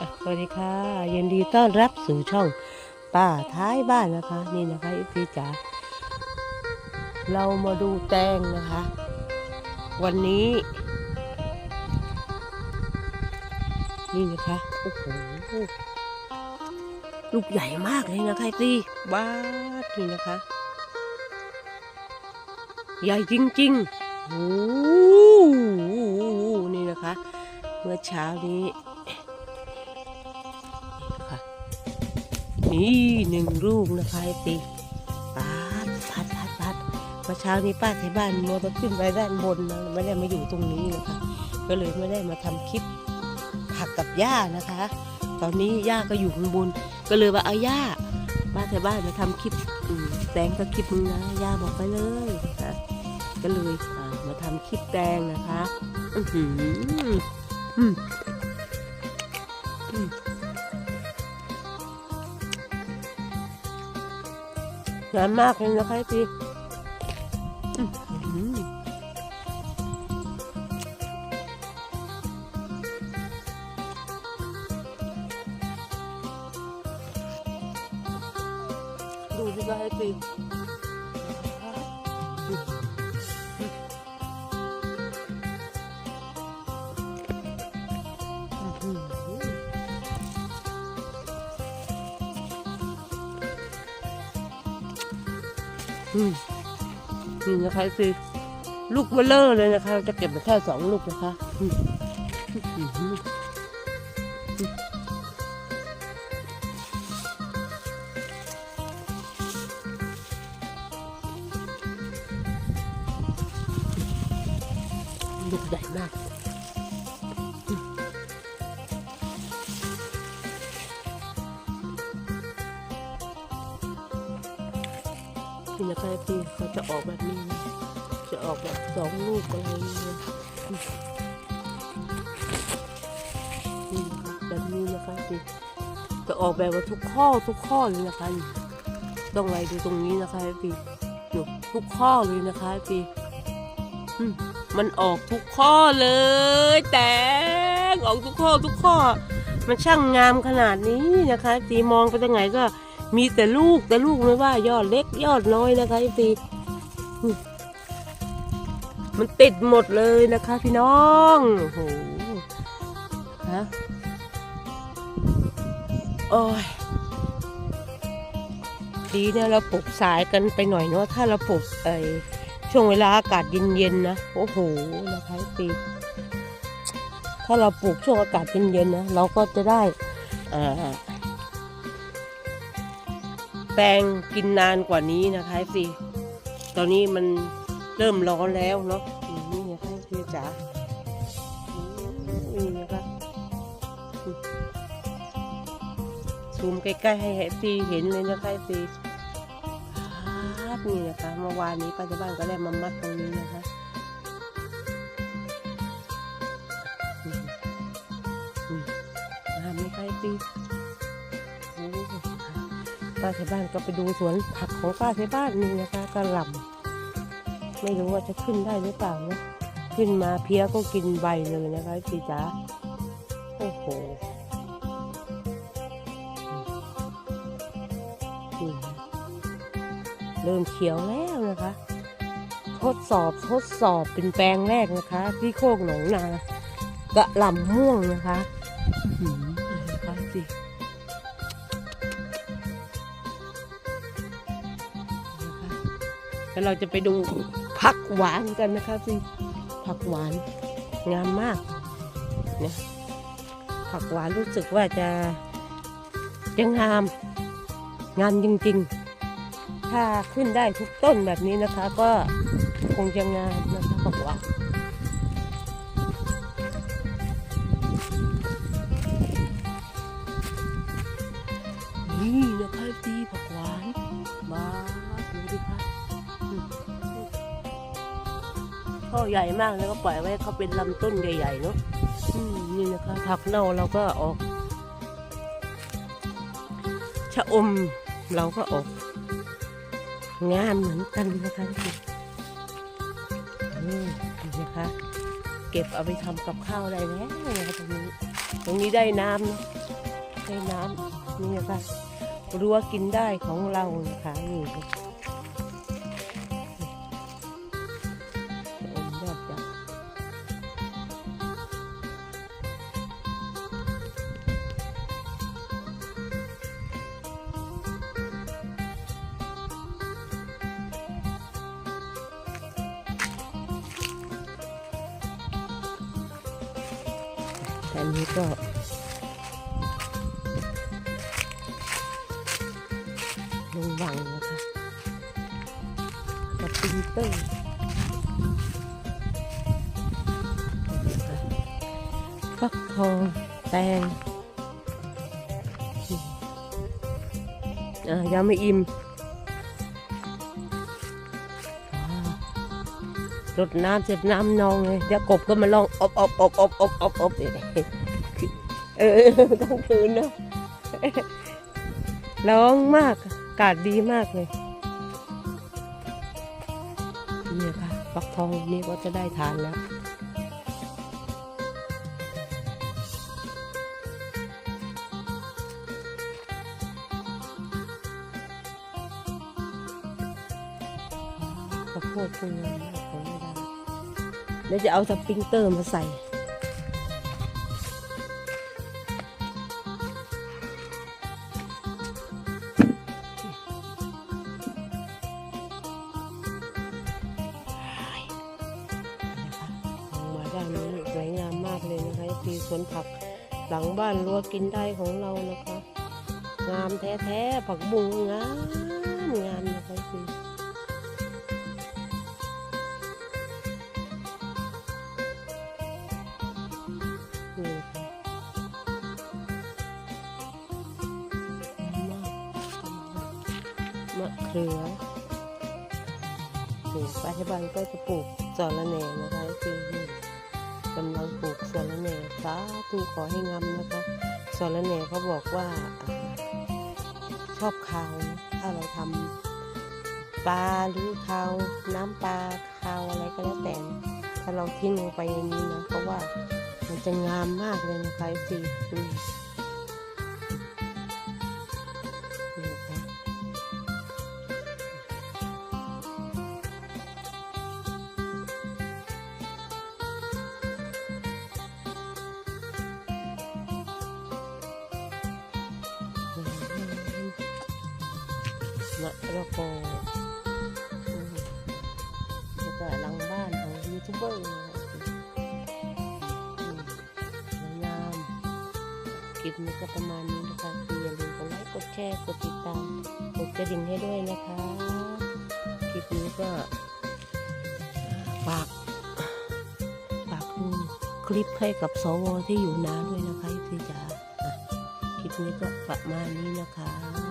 สวัสดีค่ะยินดีต้อนรับสู่ช่องป้าท้ายบ้านนะคะ นี่นะคะพี่จ๋าเรามาดูแตงนะคะ วันนี้ นี่นะคะโอ้โหลูกใหญ่มากเลยนะคะพี่บ้านี่นะคะ ใหญ่จริงๆโอ้โหนี่นะคะ เมื่อเช้านี้ นี่หนึ่งลูกนะคะไอติปัดปัดปัดปัดเมื่อเช้านี้ป้าที่บ้านมัวจะขึ้นไปด้านบนนะไม่ได้มาอยู่ตรงนี้นะคะก็เลยไม่ได้มาทำคลิปผักกับย่านะคะ ตอนนี้ย่าก็อยู่ข้างบน ก็เลยว่าเอาย่าป้าที่บ้านมาทำคลิปแตงก็คลิปมึงนะย่าบอกไปเลยนะคะก็เลยมาทำคลิปแตงนะคะ อือหืออืม งานมากเลยนะคะพี่ดูสิคะพี่ นี่นะคะคือลูกเบลเลอร์เลยนะคะเราจะเก็บมาแค่สองลูกนะคะลูกใหญ่มาก พี่เขาจะออกแบบนี้ จะออกแบบสองลูกอะไรอย่างเงี้ยอืมนี่นะคะแบบนี้นะคะพี่จะออกแบบว่าทุกข้อทุกข้อเลยนะคะนี่ต้องไล่ดูตรงนี้นะคะพี่ดูทุกข้อเลยนะคะพี่อืมมันออกทุกข้อเลย แต่ออกทุกข้อทุกข้อ มันช่างงามขนาดนี้นะคะตีมองไปทางไหนก็ มีแต่ลูกแต่ลูกไม่ว่ายอดเล็กยอดน้อยนะคะตีมันติดหมดเลยนะคะ พี่น้องโอ้โหฮะโอ้ยดีนี่ยเราปลูกสายกันไปหน่อยเนาะถ้าเราปลูกไอช่วงเวลาอากาศเย็นๆนะโอ้โหนะคะตีถ้าเราปลูกช่วงอากาศเย็นๆนะเราก็จะได้อ่า แตงกินนานกว่านี้นะคะสิตอนนี้มันเริ่มร้อนแล้วเนาะนี่นะคะพี่จ๋านี่นะคะซูมใกล้ๆให้เอซีเห็นเลยนะคะเอซีนี่นะคะเมื่อวานนี้ป้าจะบ้านก็ได้มามัดตรงนี้นะคะอืมอืมงามไมคะไอ้ปี ป้าที่บ้านก็ไปดูสวนผักของป้าที่บ้านนี่นะคะกระหล่ำไม่รู้ว่าจะขึ้นได้หรือเปล่านะขึ้นมาเพี้ยก็กินใบเลยนะคะพี่จ๋าโอ้โหเริ่มเขียวแล้วนะคะ ทดสอบทดสอบเป็นแปลงแรกนะคะ ที่โคกหนองนากะหล่ำม่วงนะคะ แล้วเราจะไปดูผักหวานกันนะคะสิผักหวานงามมากเนี่ยผักหวานรู้สึกว่าจะจะงามงามจริงๆ ถ้าขึ้นได้ทุกต้นแบบนี้นะคะ ก็คงจะงามนะคะผักหวานนี่นะคะตีผักหวานมา ช่อใหญ่มากแล้วก็ปล่อยไว้เขาเป็นลำต้นใหญ่ๆเนาะนี่นะคะผักเน่าเราก็ออก ชะอมเราก็ออก งามเหมือนกันนะคะพี่นี่นะคะ เก็บเอาไปทำกับข้าวได้แล้วนะคะตรงนี้ ตรงนี้ได้น้ำนะได้น้ำนี่นะคะรั้วกินได้ของเรานะคะนี่ แต่นี้ก็ลงวังนะคะกับปินเตอร์ฟักทองแตงอะยังไม่อิ่ม รดน้ำเสร็จน้ำนองเลยเดี๋ยวกบก็มาลองอบอบอบอบอบอบอบเออทั้งคืนเนอะร้องมากอากาศดีมากเลยนี่ค่ะฟักทองนี่ก็จะได้ทานแล้วข้าวโพดพวกนี้ของไม่ได้ แล้วจะเอาสปริงเตอร์มาใส่ออกมาด้านนี้สวยงามมากเลยนะคะปีสวนผักหลังบ้านรั้วกินได้ของเรานะคะ งามแท้ๆผักบุ้งงามงามนะคะคื มะเขือปลูกไปที่บ้านก็จะปลูกสอระแหน่นะคะคือกำลังปลูกสอระแหน่สาธุขอให้งามนะคะสอระแหน่เขาบอกว่าชอบคาวถ้าเราทำปลาหรือคาวน้ำปลาคาวอะไรก็แล้วแต่ถ้าเราทิ้งลงไปอย่างนี้นะเพราะว่ามันจะงามมากเลยนะคะสิ มะละกออืมแล้วก็หลังบ้านของยูทูบเบอร์นะคะอืมสวยงามคลิปนี้ก็ประมาณนี้นะคะคืออย่าลืมกดไลค์กดแชร์กดติดตามกดกระดิ่งให้ด้วยนะคะคลิปนี้ก็ฝากฝากคลิปให้กับสวที่อยู่นาด้วยนะคะพี่จ๋าอะคลิปนี้ก็ประมาณนี้นะคะ